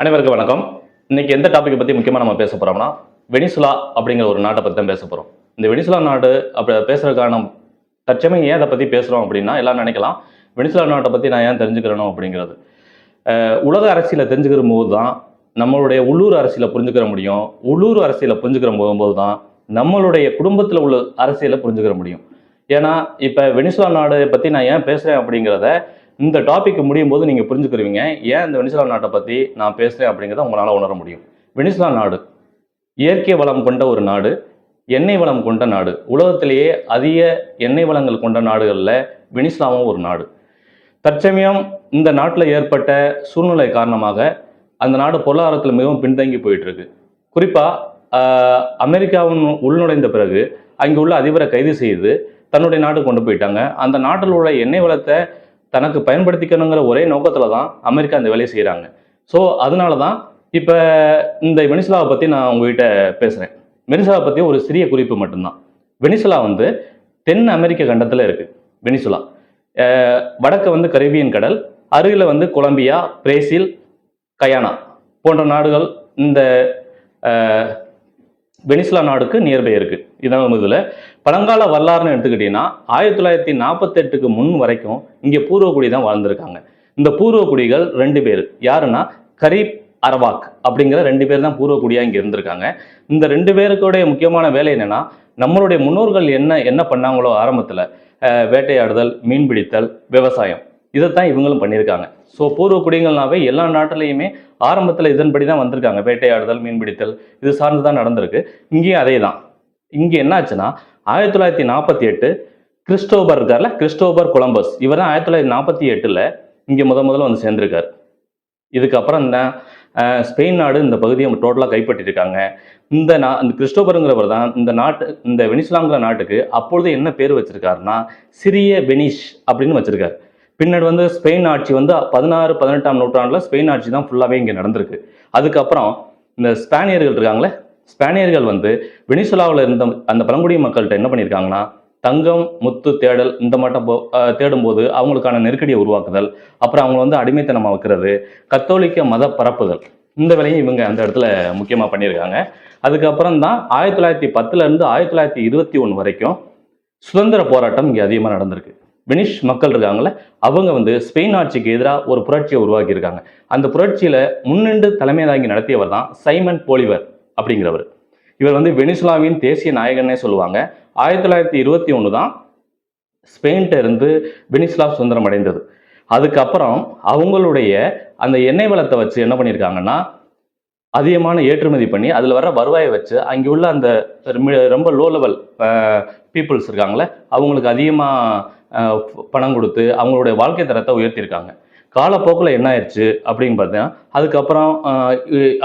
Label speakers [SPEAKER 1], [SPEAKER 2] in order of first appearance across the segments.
[SPEAKER 1] அனைவருக்கும் வணக்கம். இன்னைக்கு எந்த டாப்பிக்கை பற்றி முக்கியமாக நம்ம பேச போகிறோம்னா வெனிசுலா அப்படிங்கிற ஒரு நாட்டை பற்றி தான் பேச போகிறோம் இந்த வெனிசுலா நாடு அப்படி பேசுறதுக்கான தற்சமயம் ஏன் அதை பற்றி பேசுகிறோம் அப்படின்னா எல்லாம் நினைக்கலாம். வெனிசுலா நாட்டை பற்றி நான் ஏன் தெரிஞ்சுக்கிறணும் அப்படிங்கிறது. உலக அரசியலை தெரிஞ்சுக்கிற போது தான் நம்மளுடைய உள்ளூர் அரசியலை புரிஞ்சுக்கிற முடியும். உள்ளூர் அரசியலை புரிஞ்சுக்கிற போகும்போது தான் நம்மளுடைய குடும்பத்தில் உள்ள அரசியலை புரிஞ்சுக்கிற முடியும். ஏன்னா இப்போ வெனிசுலா நாடு பற்றி நான் ஏன் பேசுகிறேன் அப்படிங்கிறத இந்த டாபிக் முடியும் போது நீங்கள் புரிஞ்சுக்கிருவீங்க ஏன் இந்த வெனிசுலா நாட்டை பற்றி நான் பேசுகிறேன் அப்படிங்கிறத உங்களால் உணர முடியும். வெனிசுலா நாடு இயற்கை வளம் கொண்ட ஒரு நாடு எண்ணெய் வளம் கொண்ட நாடு உலகத்திலேயே அதிக எண்ணெய் வளங்கள் கொண்ட நாடுகளில் வெனிசுலாவும் ஒரு நாடு. தற்சமயம் இந்த நாட்டில் ஏற்பட்ட சூழ்நிலை காரணமாக அந்த நாடு பொருளாதாரத்தில் மிகவும் பின்தங்கி போயிட்டுருக்கு. குறிப்பாக அமெரிக்காவின் உள்நுழைந்த பிறகு அங்கே உள்ள அதிபரை கைது செய்து தன்னுடைய நாட்டுக்கு கொண்டு போயிட்டாங்க. அந்த நாட்டில் உள்ள எண்ணெய் வளத்தை தனக்கு பயன்படுத்திக்கணுங்கிற ஒரே நோக்கத்தில் தான் அமெரிக்கா அந்த வேலையை செய்கிறாங்க ஸோ அதனால தான் இப்போ இந்த வெனிசுலாவை பற்றி நான் உங்ககிட்ட பேசுகிறேன் வெனிசுலா பற்றி ஒரு சிறிய குறிப்பு மட்டும்தான். வெனிசுலா வந்து தென் அமெரிக்க கண்டத்தில் இருக்குது வெனிசுலா. வடக்கு வந்து கரீபியன் கடல் அருகில் வந்து கொலம்பியா பிரேசில் கயானா போன்ற நாடுகள் இந்த அஹ், வெனிசுலா நாடுக்கு நியர்பை இருக்குது இதான் இதில். பழங்கால வரலாறுன்னு எடுத்துக்கிட்டிங்கன்னா ஆயிரத்தி தொள்ளாயிரத்தி நாற்பத்தெட்டுக்கு முன் வரைக்கும் இங்கே பூர்வக்குடி தான் வாழ்ந்திருக்காங்க. இந்த பூர்வக்குடிகள் ரெண்டு பேர். யாருன்னா? கரீப் அரவாக் அப்படிங்கிற ரெண்டு பேர் தான் பூர்வக்குடியாக இங்கே இருந்திருக்காங்க. இந்த ரெண்டு பேருக்குடைய முக்கியமான வேலை என்னென்னா நம்மளுடைய முன்னோர்கள் என்ன என்ன பண்ணாங்களோ ஆரம்பத்தில் வேட்டையாடுதல் மீன்பிடித்தல் விவசாயம். இதைத்தான் இவங்களும் பண்ணியிருக்காங்க. ஸோ பூர்வ குடிகள்னாவே எல்லா நாட்டிலையுமே ஆரம்பத்தில் இதன்படி தான் வந்திருக்காங்க. வேட்டையாடுதல் மீன்பிடித்தல் இது சார்ந்து தான் நடந்திருக்கு. இங்கேயும் அதே தான் இங்கே என்னாச்சுன்னா ஆயிரத்தி தொள்ளாயிரத்தி நாற்பத்தி எட்டு கிறிஸ்டோபர் இருக்கார்ல? Christopher Columbus. இவர் தான் ஆயிரத்தி தொள்ளாயிரத்தி நாற்பத்தி எட்டில் இங்கே முத முதல்ல வந்து சேர்ந்திருக்கார். இதுக்கப்புறம் தான் ஸ்பெயின் நாடு இந்த பகுதியை டோட்டலாக கைப்பற்றிருக்காங்க. இந்த நா இந்த கிறிஸ்டோபருங்கிறவர் தான் இந்த நாட்டு இந்த வெனிசுலாங்கிற நாட்டுக்கு அப்பொழுது என்ன பேர் வச்சிருக்காருன்னா சிறிய வெனிஷ் அப்படின்னு வச்சிருக்காரு. பின்னாடி வந்து ஸ்பெயின் ஆட்சி வந்து பதினாறு பதினெட்டாம் நூற்றாண்டில் ஸ்பெயின் ஆட்சி தான் ஃபுல்லாகவே இங்கே நடந்திருக்கு. அதுக்கப்புறம் இந்த ஸ்பானியர்கள் இருக்காங்களே ஸ்பானியர்கள் வந்து வெனிசுலாவில் இருந்த அந்த பழங்குடி மக்கள்கிட்ட என்ன பண்ணியிருக்காங்கன்னா தங்கம் முத்து தேடல் இந்த மாட்டம் போ தேடும்போது அவங்களுக்கான நெருக்கடியை உருவாக்குதல் அப்புறம் அவங்க வந்து அடிமைத்தனமாக வைக்கிறது கத்தோலிக்க மத பரப்புதல் இந்த வேலையும் இவங்க அந்த இடத்துல முக்கியமாக பண்ணியிருக்காங்க. அதுக்கப்புறம் தான் ஆயிரத்தி தொள்ளாயிரத்தி பத்துலேருந்து ஆயிரத்தி தொள்ளாயிரத்தி இருபத்தி ஒன்று வரைக்கும் சுதந்திர போராட்டம் இங்கே அதிகமாக நடந்திருக்கு. வெனிஷ் மக்கள் இருக்காங்களே அவங்க வந்து ஸ்பெயின் ஆட்சிக்கு எதிராக ஒரு புரட்சியை உருவாக்கியிருக்காங்க. அந்த புரட்சியில் முன்னின்று தலைமை தாங்கி நடத்தியவர் தான் சைமன் போலிவர் அப்படிங்கிறவர். இவர் வந்து வெனிசுலாவின் தேசிய நாயகன்னே சொல்லுவாங்க. ஆயிரத்தி தொள்ளாயிரத்தி இருபத்தி ஒன்று தான் ஸ்பெயின்கிட்ட இருந்து வெனிசுலா சுதந்திரம் அடைந்தது. அதுக்கப்புறம் அவங்களுடைய அந்த எண்ணெய் வளத்தை வச்சு என்ன பண்ணியிருக்காங்கன்னா அதிகமான ஏற்றுமதி பண்ணி அதில் வர வருவாயை வச்சு அங்கே உள்ள அந்த ரொம்ப- லோ லெவல் பீப்புள்ஸ் இருக்காங்களே அவங்களுக்கு அதிகமாக பணம் கொடுத்து அவங்களுடைய வாழ்க்கை தரத்தை உயர்த்தியிருக்காங்க. காலப்போக்கில் என்ன ஆயிடுச்சு அப்படின்னு பார்த்தீங்கன்னா அதுக்கப்புறம்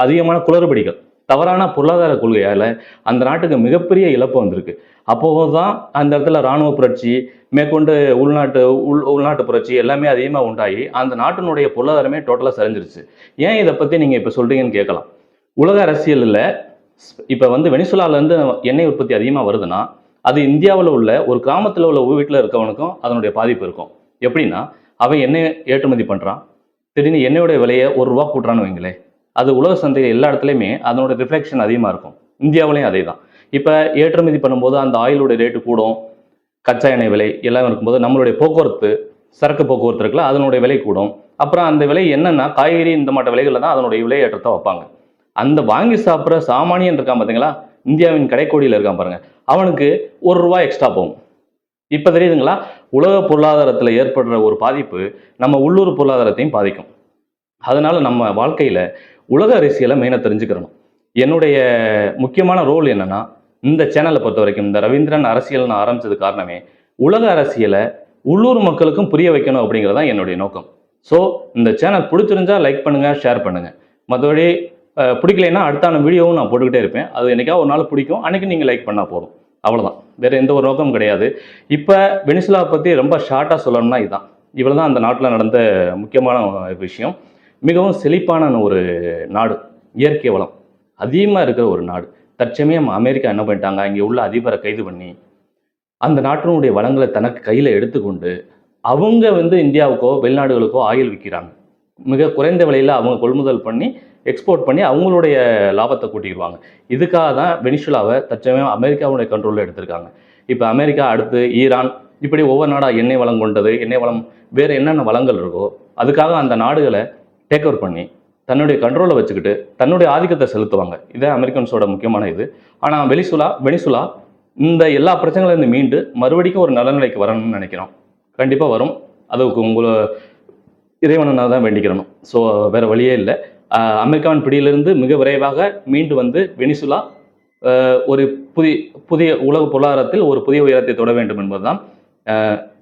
[SPEAKER 1] அதிகமான குளறுபடிகள். தவறான பொருளாதார கொள்கையால் அந்த நாட்டுக்கு மிகப்பெரிய இழப்பு வந்திருக்கு. அப்போது தான் அந்த இடத்துல இராணுவ புரட்சி மேற்கொண்டு உள்நாட்டு உள் உள்நாட்டு புரட்சி எல்லாமே அதிகமாக உண்டாகி அந்த நாட்டினுடைய பொருளாதாரமே டோட்டலாக சரிஞ்சிருச்சு. ஏன் இதை பற்றி நீங்கள் இப்போ சொல்கிறீங்கன்னு கேட்கலாம். உலக அரசியலில் இப்போ வந்து வெனிசுலாலேருந்து எண்ணெய் உற்பத்தி அதிகமாக வருதுன்னா அது இந்தியாவில் உள்ள ஒரு கிராமத்தில் உள்ள வீட்டில் இருக்கவனுக்கும் அதனுடைய பாதிப்பு இருக்கும். எப்படின்னா அவன் எண்ணெய் ஏற்றுமதி பண்ணுறான் திடீர்னு எண்ணெயோடைய விலையை ஒரு ரூபா கூட்டுறான்னு வைங்களேன். அது உலக சந்தையில் எல்லா இடத்துலையுமே அதனோட ரிஃப்ளெக்ஷன் அதிகமாக இருக்கும். இந்தியாவிலையும் அதே தான் இப்போ ஏற்றுமதி பண்ணும்போது அந்த ஆயிலோட ரேட்டு கூடும். கச்சா எண்ணெய் விலை எல்லாம் இருக்கும்போது நம்மளுடைய போக்குவரத்து சரக்கு போக்குவரத்து இருக்குல்ல அதனுடைய விலை கூடும். அப்புறம் அந்த விலை என்னென்னா காய்கறி இந்த மாட்ட விலைகளில் தான் அதனுடைய விலையேற்றத்தை வைப்பாங்க. அந்த வாங்கி சாப்பிட்ற சாமானியன் இருக்கான் பார்த்தீங்களா இந்தியாவின் கடைக்கோடியில் இருக்கான் பாருங்க. அவனுக்கு ஒரு ரூபா எக்ஸ்ட்ரா போகும். இப்போ தெரியுதுங்களா? உலக பொருளாதாரத்தில் ஏற்படுற ஒரு பாதிப்பு நம்ம உள்ளூர் பொருளாதாரத்தையும் பாதிக்கும். அதனால நம்ம வாழ்க்கையில் உலக அரசியலை மெயினாக தெரிஞ்சுக்கிறணும். என்னுடைய முக்கியமான ரோல் என்னன்னா இந்த சேனலை பொறுத்த வரைக்கும் இந்த ரவீந்திரன் அரசியல் நான் ஆரம்பிச்சது காரணமே உலக அரசியலை உள்ளூர் மக்களுக்கும் புரிய வைக்கணும் அப்படிங்கிறது தான் என்னுடைய நோக்கம். ஸோ இந்த சேனல் பிடிச்சிருந்தா லைக் பண்ணுங்கள் ஷேர் பண்ணுங்கள் மற்றபடி பிடிக்கலைன்னா அடுத்தான வீடியோவும் நான் போட்டுக்கிட்டே இருப்பேன். அது என்றைக்கா ஒரு நாள் பிடிக்கும். அன்றைக்கி நீங்கள் லைக் பண்ணால் போதும். அவ்வளோதான் வேறு எந்த ஒரு நோக்கமும் கிடையாது. இப்போ வெனிசுலா பற்றி ரொம்ப ஷார்ட்டாக சொல்லணும்னா இதுதான் இவ்வளோ தான் அந்த நாட்டில் நடந்த முக்கியமான விஷயம். மிகவும் செழிப்பான ஒரு நாடு. இயற்கை வளம். அதிகமாக இருக்கிற ஒரு நாடு. தற்சமயம் அமெரிக்கா என்ன பண்ணிட்டாங்க? இங்கே உள்ள அதிபரை கைது பண்ணி அந்த நாட்டினுடைய வளங்களை தனக்கு கையில் எடுத்துக்கொண்டு அவங்க வந்து இந்தியாவுக்கோ வெளிநாடுகளுக்கோ ஆயில் விற்கிறாங்க. மிக குறைந்த விலையில் அவங்க கொள்முதல் பண்ணி எக்ஸ்போர்ட் பண்ணி அவங்களுடைய லாபத்தை கூட்டிடுவாங்க. இதுக்காக தான் வெனிசுலாவை தற்சமயம் அமெரிக்காவுடைய கண்ட்ரோலில் எடுத்திருக்காங்க. இப்போ அமெரிக்கா அடுத்து ஈரான் இப்படி ஒவ்வொரு நாடாக எண்ணெய் வளம் கொண்டது எண்ணெய் வளம் வேறு என்னென்ன வளங்கள் இருக்கோ அதுக்காக அந்த நாடுகளை டேக் ஓவர் பண்ணி தன்னுடைய கண்ட்ரோலை வச்சுக்கிட்டு தன்னுடைய ஆதிக்கத்தை செலுத்துவாங்க. இதே அமெரிக்கன்ஸோட முக்கியமான இது. ஆனால் வெனிசுலா வெனிசுலா இந்த எல்லா பிரச்சனைகளிலிருந்து மீண்டு மறுபடிக்கும் ஒரு நலநிலைக்கு வரணும்னு நினைக்கிறோம். கண்டிப்பாக வரும். அதுக்கு உங்களை இறைவனை தான் வேண்டிக்கிறணும். ஸோ வேறு வழியே இல்லை. அமெரிக்காவின் பிடியிலிருந்து மிக விரைவாக மீண்டு வந்து வெனிசுலா ஒரு புதிய புதிய உலக பொருளாதாரத்தில் ஒரு புதிய உயரத்தை தொட வேண்டும் என்பதுதான்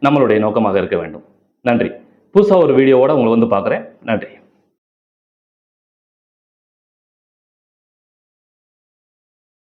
[SPEAKER 1] நம்மளுடைய நோக்கமாக இருக்க வேண்டும். நன்றி. புதுசாக ஒரு வீடியோவோட உங்களை வந்து பார்க்குறேன். நன்றி.